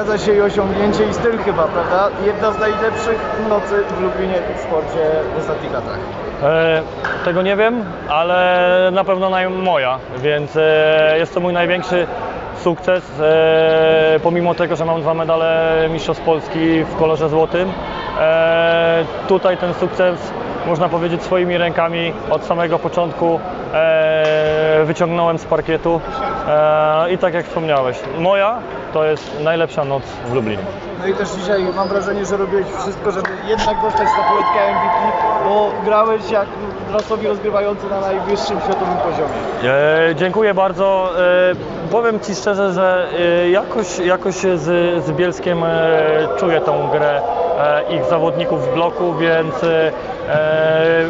Zgadza się i osiągnięcie i styl chyba, prawda? Jedna z najlepszych nocy w Lublinie w sporcie w ostatnich latach. E, tego nie wiem, ale na pewno naj, moja, więc e, jest to mój największy sukces. E, pomimo tego, że mam dwa medale Mistrzostw Polski w kolorze złotym, e, tutaj ten sukces można powiedzieć swoimi rękami od samego początku e, wyciągnąłem z parkietu e, i tak jak wspomniałeś, moja to jest najlepsza noc w Lublinie. No i też dzisiaj mam wrażenie, że robiłeś wszystko, żeby jednak dostać statuetkę MVP, bo grałeś jak losowi rozgrywający na najwyższym światowym poziomie. E, dziękuję bardzo. E, powiem Ci szczerze, że e, jakoś, jakoś z, z Bielskiem e, czuję tą grę e, ich zawodników w bloku, więc e, e,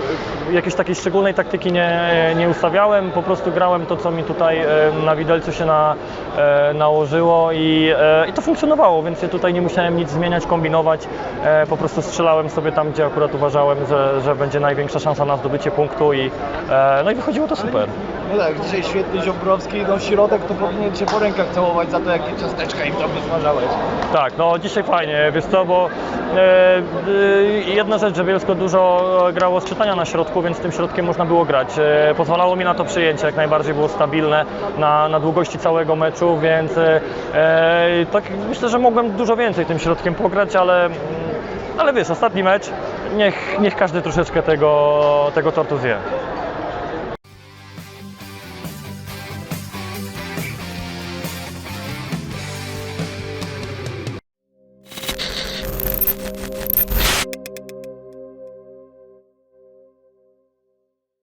jakiejś takiej szczególnej taktyki nie, nie ustawiałem. Po prostu grałem to, co mi tutaj e, na widelcu się na, e, nałożyło i, e, i to funkcjonowało, więc ja tutaj nie musiałem nic zmieniać, kombinować. E, po prostu strzelałem sobie tam, gdzie akurat uważałem, że, że będzie największa szansa na zdobycie punktu i, e, no i wychodziło to super. No tak, dzisiaj świetny Ziobrowski, no środek to powinien Cię po rękach całować za to, jakie ciasteczka im tam wysmażałeś. Tak, no dzisiaj fajnie, wiesz co, bo e, e, jedna rzecz, że Bielsko dużo grało z czytania na środku, więc tym środkiem można było grać. E, pozwalało mi na to przyjęcie, jak najbardziej było stabilne na, na długości całego meczu, więc e, e, tak myślę, że mogłem dużo więcej tym środkiem pograć, ale, ale wiesz, ostatni mecz, niech, niech każdy troszeczkę tego, tego tortu zje.